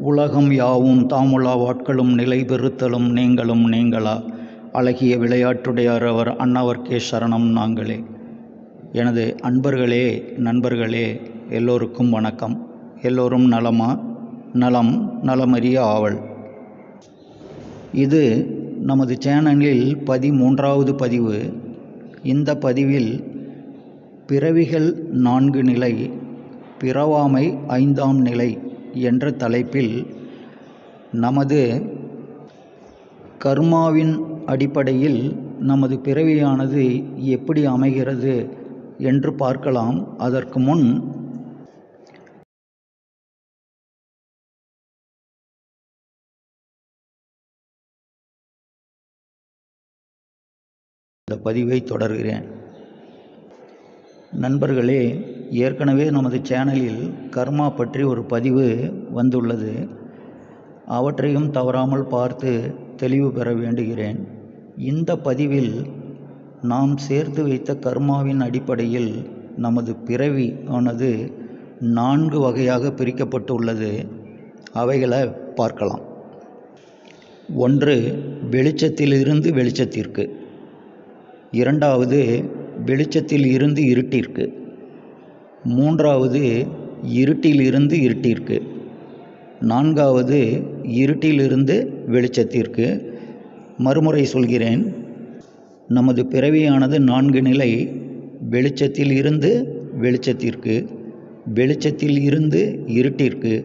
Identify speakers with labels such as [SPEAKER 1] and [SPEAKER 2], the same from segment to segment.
[SPEAKER 1] உலகம் யாவும் தாமுலா வாட்களும் நிலை பெறுத்தலும் நீங்களும் நீங்களா? அழகிய விளையாட்டுடையார் அவர் அன்னவர்க்கே சரணம் நாங்களே. எனது அன்பர்களே நண்பர்களே எல்லோருக்கும் வணக்கம். எல்லோரும் நலமா? நலம் நலமறிய ஆவல். இது நமது சேனலில் பதிமூன்றாவது பதிவு. இந்த பதிவில் பிறவிகள் நான்கு நிலை பிறவாமை ஐந்தாம் நிலை என்ற தலைப்பில் நமது கர்மாவின் அடிப்படையில் நமது பிறவியானது எப்படி அமைகிறது என்று பார்க்கலாம். அதற்கு முன் இந்த பதிவை தொடர்கிறேன். நண்பர்களே ஏற்கனவே நமது சேனலில் கர்மா பற்றி ஒரு பதிவு வந்துள்ளது. அவற்றையும் தவறாமல் பார்த்து தெளிவு பெற வேண்டுகிறேன். இந்த பதிவில் நாம் சேர்த்து வைத்த கர்மாவின் அடிப்படையில் நமது பிறவி ஆனது நான்கு வகையாக பிரிக்கப்பட்டுள்ளது. அவைகளை பார்க்கலாம். ஒன்று வெளிச்சத்திலிருந்து வெளிச்சத்திற்கு. இரண்டாவது வெளிச்சத்தில் இருந்து இருட்டிற்கு. மூன்றாவது இருட்டிலிருந்து இருட்டிற்கு. நான்காவது இருட்டிலிருந்து வெளிச்சத்திற்கு. மறுமுறை சொல்கிறேன். நமது பிறவியானது நான்கு நிலை வெளிச்சத்தில் இருந்து வெளிச்சத்திற்கு வெளிச்சத்தில் இருந்து இருட்டிற்கு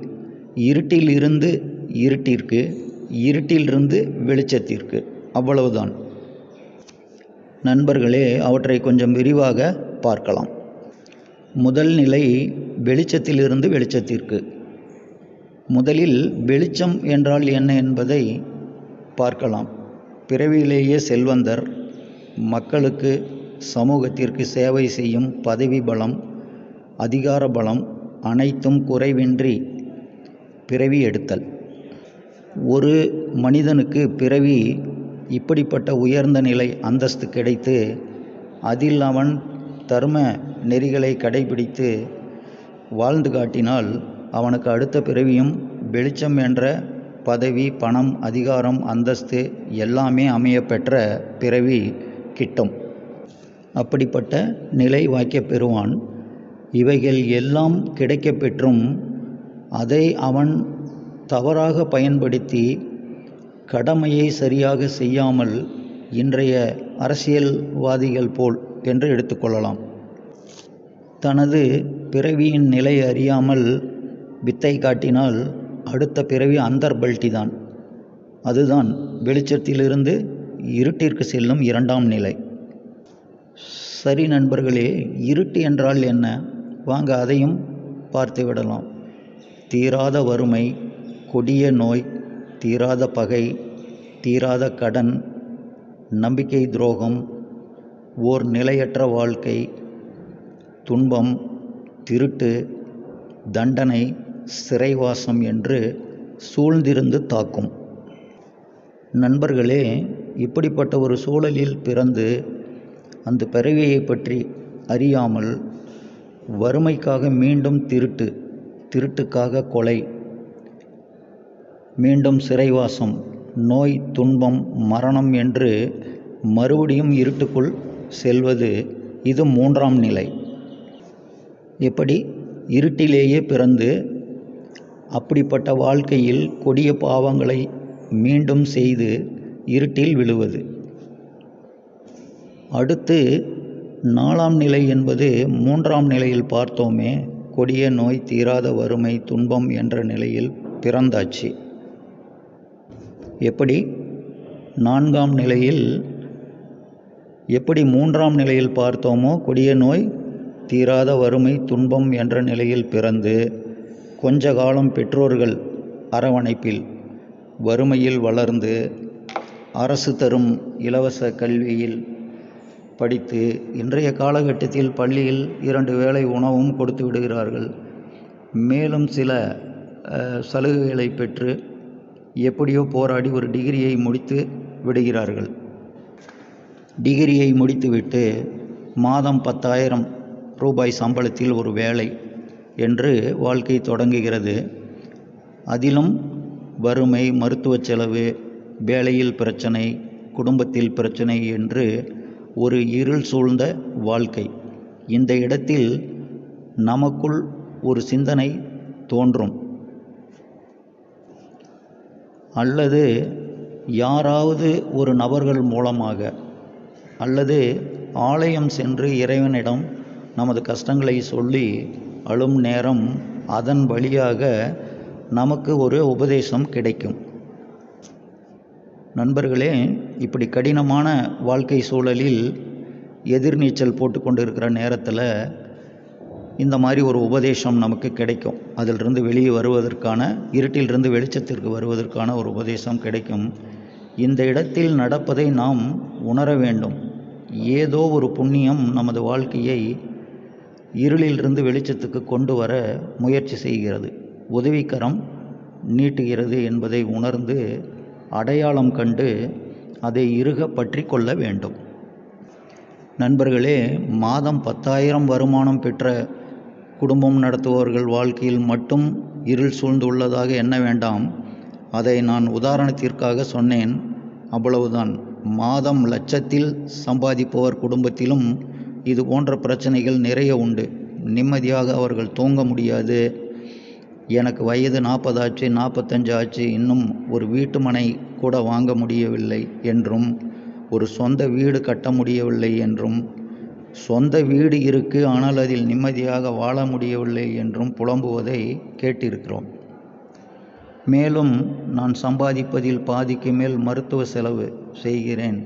[SPEAKER 1] இருட்டில் இருந்து இருட்டிற்கு இருட்டிலிருந்து வெளிச்சத்திற்கு. அவ்வளவுதான். நண்பர்களே அவற்றை கொஞ்சம் விரிவாக பார்க்கலாம். முதல் நிலை வெளிச்சத்திலிருந்து வெளிச்சத்திற்கு. முதலில் வெளிச்சம் என்றால் என்ன என்பதை பார்க்கலாம். பிறவியிலேயே செல்வந்தர் மக்களுக்கு சமூகத்திற்கு சேவை செய்யும் பதவி பலம் அதிகார பலம் அனைத்தும் குறைவின்றி பிறவி எடுத்தல். ஒரு மனிதனுக்கு பிறவி இப்படிப்பட்ட உயர்ந்த நிலை அந்தஸ்து கிடைத்து அதில் அவன் தர்ம நெறிகளை கடைபிடித்து வாழ்ந்து காட்டினால் அவனுக்கு அடுத்த பிறவியும் வெளிச்சம் என்ற பதவி பணம் அதிகாரம் அந்தஸ்து எல்லாமே அமைய பெற்ற பிறவி கிட்டும். அப்படிப்பட்ட நிலை வாய்க்கப் பெறுவான். இவைகள் எல்லாம் கிடைக்கப்பெற்றும் அதை அவன் தவறாக பயன்படுத்தி கடமையை சரியாக செய்யாமல் இன்றைய அரசியல்வாதிகள் போல் என்று எடுத்துக்கொள்ளலாம் தனது பிறவியின் நிலை அறியாமல் வித்தை காட்டினால் அடுத்த பிறவி அந்தர்பல்டி தான் அதுதான் வெளிச்சத்திலிருந்து இருட்டிற்கு செல்லும் இரண்டாம் நிலை. சரி நண்பர்களே இருட்டு என்றால் என்ன? வாங்க அதையும் பார்த்து விடலாம். தீராத வறுமை கொடிய நோய் தீராத பகை தீராத கடன் நம்பிக்கை துரோகம் ஓர் நிலையற்ற வாழ்க்கை துன்பம் திருட்டு தண்டனை சிறைவாசம் என்று சூழ்ந்திருந்து தாக்கும். நண்பர்களே இப்படிப்பட்ட ஒரு சூழலில் பிறந்து அந்த பிறவியை பற்றி அறியாமல் வறுமைக்காக மீண்டும் திருட்டு திருட்டுக்காக கொலை மீண்டும் சிறைவாசம் நோய் துன்பம் மரணம் என்று மறுபடியும் இருட்டுக்குள் செல்வது இது மூன்றாம் நிலை. எப்படி இருட்டிலேயே பிறந்து அப்படிப்பட்ட வாழ்க்கையில் கொடிய பாவங்களை மீண்டும் செய்து இருட்டில் விழுவது. அடுத்து நாலாம் நிலை என்பது மூன்றாம் நிலையில் பார்த்தோமே கொடிய நோய் தீராத வறுமை துன்பம் என்ற நிலையில் பிறந்தாச்சு. எப்படி? நான்காம் நிலையில் எப்படி மூன்றாம் நிலையில் பார்த்தோமோ கொடிய நோய் தீராத வறுமை துன்பம் என்ற நிலையில் பிறந்து கொஞ்ச காலம் பெற்றோர்கள் அரவணைப்பில் வறுமையில் வளர்ந்து அரசு தரும் இலவச கல்வியில் படித்து இன்றைய காலகட்டத்தில் பள்ளியில் இரண்டு வேளை உணவும் கொடுத்து விடுகிறார்கள். மேலும் சில சலுகைகளை பெற்று எப்படியோ போராடி ஒரு டிகிரியை முடித்து விடுகிறார்கள். டிகிரியை முடித்துவிட்டு மாதம் பத்தாயிரம் ரூபாய் சம்பளத்தில் ஒரு வேலை என்று வாழ்க்கை தொடங்குகிறது. அதிலும் வறுமை மருத்துவ செலவு வேலையில் பிரச்சனை குடும்பத்தில் பிரச்சனை என்று ஒரு இருள் சூழ்ந்த வாழ்க்கை. இந்த இடத்தில் நமக்குள் ஒரு சிந்தனை தோன்றும். அல்லது யாராவது ஒரு நபர்கள் மூலமாக அல்லது ஆலயம் சென்று இறைவனிடம் நமது கஷ்டங்களை சொல்லி அழும் நேரம் அதன் வழியாக நமக்கு ஒரு உபதேசம் கிடைக்கும். நண்பர்களே இப்படி கடினமான வாழ்க்கை சூழலில் எதிர்நீச்சல் போட்டுக்கொண்டிருக்கிற இருக்கிற நேரத்தில் இந்த மாதிரி ஒரு உபதேசம் நமக்கு கிடைக்கும். அதிலிருந்து வெளியே வருவதற்கான இருட்டிலிருந்து வெளிச்சத்திற்கு வருவதற்கான ஒரு உபதேசம் கிடைக்கும். இந்த இடத்தில் நடப்பதை நாம் உணர வேண்டும். ஏதோ ஒரு புண்ணியம் நமது வாழ்க்கையை இருளிலிருந்து வெளிச்சத்துக்கு கொண்டு வர முயற்சி செய்கிறது. உதவிக்கரம் நீட்டுகிறது என்பதை உணர்ந்து அடையாளம் கண்டு அதை இறுக பற்றி கொள்ள வேண்டும். நண்பர்களே மாதம் பத்தாயிரம் வருமானம் பெற்ற குடும்பம் நடத்துபவர்கள் வாழ்க்கையில் மட்டும் இருள் சூழ்ந்துள்ளதாக எண்ண வேண்டாம். அதை நான் உதாரணத்திற்காக சொன்னேன். அவ்வளவுதான். மாதம் லட்சத்தில் சம்பாதிப்பவர் குடும்பத்திலும் இது போன்ற பிரச்சனைகள் நிறைய உண்டு. நிம்மதியாக அவர்கள் தூங்க முடியாது. எனக்கு வயது நாற்பதாச்சு நாற்பத்தஞ்சாச்சு நாற்பத்தஞ்சு ஆச்சு இன்னும் ஒரு வீட்டுமனை கூட வாங்க முடியவில்லை என்றும் ஒரு சொந்த வீடு கட்ட முடியவில்லை என்றும் சொந்த வீடு இருக்கு ஆனால் அதில் நிம்மதியாக வாழ முடியவில்லை என்றும் புலம்புவதை கேட்டிருக்கிறோம். மேலும் நான் சம்பாதிப்பதில் பாதிக்கு மேல் மருத்துவ செலவு செய்கிறேன்.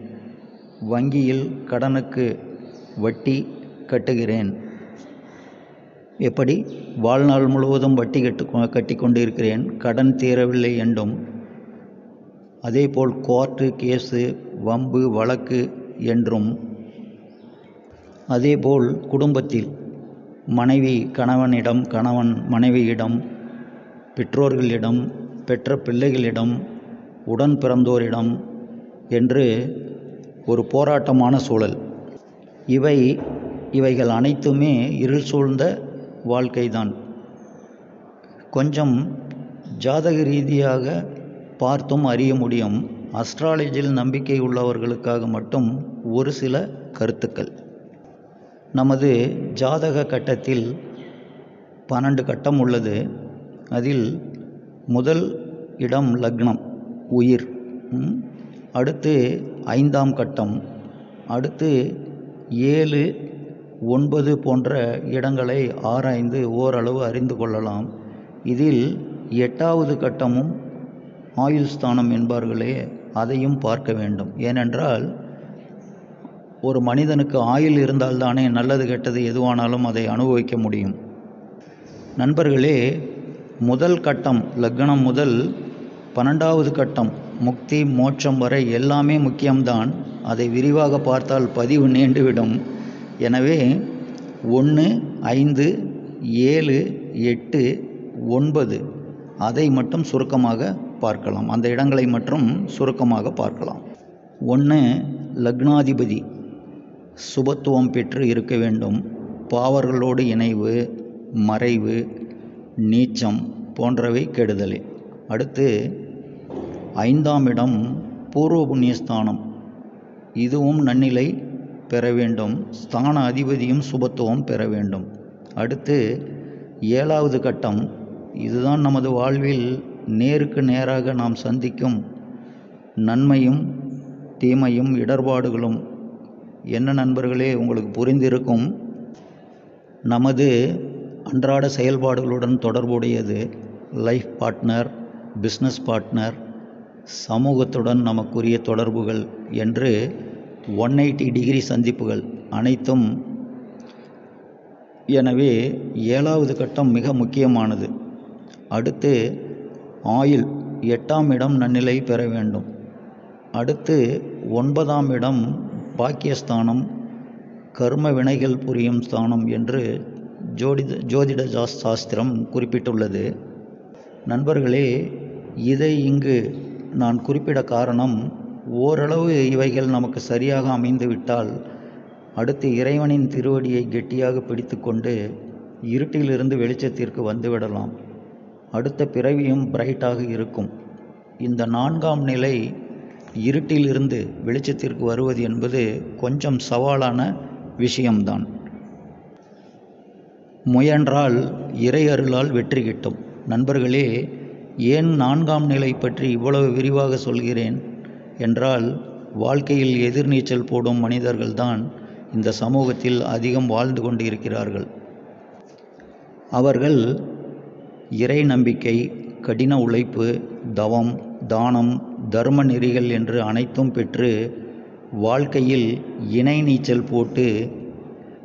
[SPEAKER 1] வங்கியில் கடனுக்கு வட்டி கட்டுகிறேன். எப்படி? வாழ்நாள் முழுவதும் வட்டி கட்டு கட்டி கொண்டு இருக்கிறேன் கடன் தீரவில்லை என்றும். அதேபோல் கோர்ட்டு கேஸு வம்பு வழக்கு என்றும். அதேபோல் குடும்பத்தில் மனைவி கணவனிடம் கணவன் மனைவியிடம் பெற்றோர்களிடம் பெற்ற பிள்ளைகளிடம் உடன் பிறந்தோரிடம் என்று ஒரு போராட்டமான சூழல். இவை இவைகள் அனைத்துமே இருள் சூழ்ந்த வாழ்க்கைதான். கொஞ்சம் ஜாதக ரீதியாக பார்த்தும் அறிய முடியும். அஸ்ட்ராலஜியில் நம்பிக்கை உள்ளவர்களுக்காக மட்டும் ஒரு சில கருத்துக்கள். நமது ஜாதக கட்டத்தில் பன்னெண்டு கட்டம் உள்ளது. அதில் முதல் இடம் லக்னம் உயிர். அடுத்து ஐந்தாம் கட்டம். அடுத்து ஏழு ஒன்பது போன்ற இடங்களை ஆராய்ந்து ஓரளவு அறிந்து கொள்ளலாம். இதில் எட்டாவது கட்டமும் ஆயுள் ஸ்தானம் என்பார்களே அதையும் பார்க்க வேண்டும். ஏனென்றால் ஒரு மனிதனுக்கு ஆயுள் இருந்தால்தானே நல்லது கெட்டது எதுவானாலும் அதை அனுபவிக்க முடியும். நண்பர்களே முதல் கட்டம் லக்னம் முதல் பன்னெண்டாவது கட்டம் முக்தி மோட்சம் வரை எல்லாமே முக்கியம்தான். அதை விரிவாக பார்த்தால் பதிவு நீண்டுவிடும். எனவே ஒன்று ஐந்து ஏழு எட்டு ஒன்பது. அதை மட்டும் சுருக்கமாக பார்க்கலாம். அந்த இடங்களை மட்டும் சுருக்கமாக பார்க்கலாம். ஒன்று லக்னாதிபதி. சுபத்துவம் பெற்று இருக்க வேண்டும். பாவர்களோடு இணைவு மறைவு நீச்சம் போன்றவை கெடுதலே. அடுத்து ஐந்தாம் இடம் பூர்வ புண்ணியஸ்தானம் இதுவும் நன்னிலை பெற வேண்டும். ஸ்தான அதிபதியும் சுபத்துவம் பெற வேண்டும். அடுத்து ஏழாவது கட்டம். இதுதான் நமது வாழ்வில் நேருக்கு நேராக நாம் சந்திக்கும் நன்மையும் தீமையும் இடர்பாடுகளும். என்ன நண்பர்களே உங்களுக்கு புரிந்திருக்கும். நமது அன்றாட செயல்பாடுகளுடன் தொடர்புடையது லைஃப் பார்ட்னர் பிஸ்னஸ் பார்ட்னர் சமூகத்துடன் நமக்குரிய தொடர்புகள் என்று ஒன் எயிட்டி டிகிரி சந்திப்புகள் அனைத்தும். எனவே ஏழாவது கட்டம் மிக முக்கியமானது. அடுத்து ஆயுள் எட்டாம் இடம் நன்னிலை பெற வேண்டும். அடுத்து ஒன்பதாம் இடம் பாக்கியஸ்தானம் கர்ம வினைகள் புரியும் ஸ்தானம் என்று ஜோதிட ஜோதிட ஜாஸ் சாஸ்திரம் குறிப்பிட்டுள்ளது. நண்பர்களே இதை இங்கு நான் குறிப்பிட காரணம் ஓரளவு இவைகள் நமக்கு சரியாக அமைந்துவிட்டால் அடுத்து இறைவனின் திருவடியை கெட்டியாக பிடித்துக்கொண்டு இருட்டிலிருந்து வெளிச்சத்திற்கு வந்துவிடலாம். அடுத்த பிறவியும் பிரைட்டாக இருக்கும். இந்த நான்காம் நிலை இருட்டிலிருந்து வெளிச்சத்திற்கு வருவது என்பது கொஞ்சம் சவாலான விஷயம்தான். முயன்றால் இறை அருளால் வெற்றி கிட்டும். நண்பர்களே ஏன் நான்காம் நிலை பற்றி இவ்வளவு விரிவாக சொல்கிறேன்? என்றால் வாழ்க்கையில் எதிர்நீச்சல் போடும் மனிதர்கள்தான் இந்த சமூகத்தில் அதிகம் வாழ்ந்து கொண்டு இருக்கிறார்கள் அவர்கள் இறை நம்பிக்கை கடின உழைப்பு தவம் தானம் தர்ம நெறிகள் என்று அனைத்தும் பெற்று வாழ்க்கையில் இணை நீச்சல் போட்டு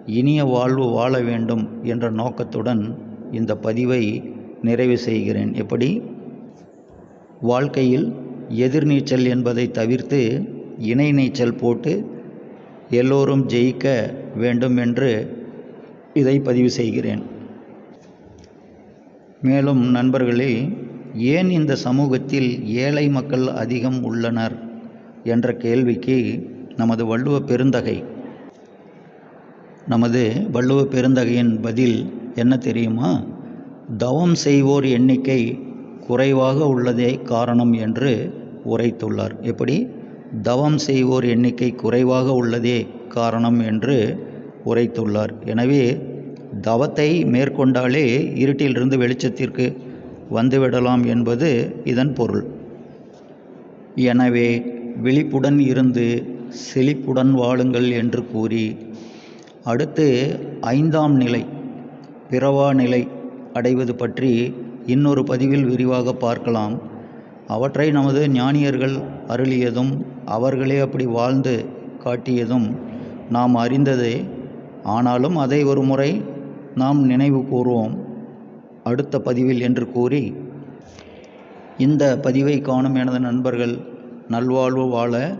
[SPEAKER 1] இனிய வாழ்வு வாழ வேண்டும் என்ற நோக்கத்துடன் இந்த பதிவை நிறைவு செய்கிறேன். எப்படி? வாழ்க்கையில் எதிர்நீச்சல் என்பதை தவிர்த்து இணை நீச்சல் போட்டு எல்லோரும் ஜெயிக்க வேண்டும் என்று இதை பதிவு செய்கிறேன். மேலும் நண்பர்களே ஏன் இந்த சமூகத்தில் ஏழை மக்கள் அதிகம் உள்ளனர் என்ற கேள்விக்கு நமது வள்ளுவ பெருந்தகை நமது வள்ளுவ பெருந்தகையின் பதில் என்ன தெரியுமா? தவம் செய்வோர் எண்ணிக்கை குறைவாக உள்ளதே காரணம் என்று உரைத்துள்ளார். எப்படி? தவம் செய்வோர் எண்ணிக்கை குறைவாக உள்ளதே காரணம் என்று உரைத்துள்ளார். எனவே தவத்தை மேற்கொண்டாலே இருட்டிலிருந்து வெளிச்சத்திற்கு வந்துவிடலாம் என்பது இதன் பொருள். எனவே விழிப்புடன் இருந்து செழிப்புடன் வாழுங்கள் என்று கூறி அடுத்து ஐந்தாம் நிலை பிறவா நிலை அடைவது பற்றி இன்னொரு பதிவில் விரிவாக பார்க்கலாம். அவற்றை நமது ஞானியர்கள் அருளியதும் அவர்களே அப்படி வாழ்ந்து காட்டியதும் நாம் அறிந்ததே. ஆனாலும் அதை ஒரு முறை நாம் நினைவு கூறுவோம் அடுத்த பதிவில் என்று கூறி இந்த பதிவை காணும் எனது நண்பர்கள் நல்வாழ்வு வாழ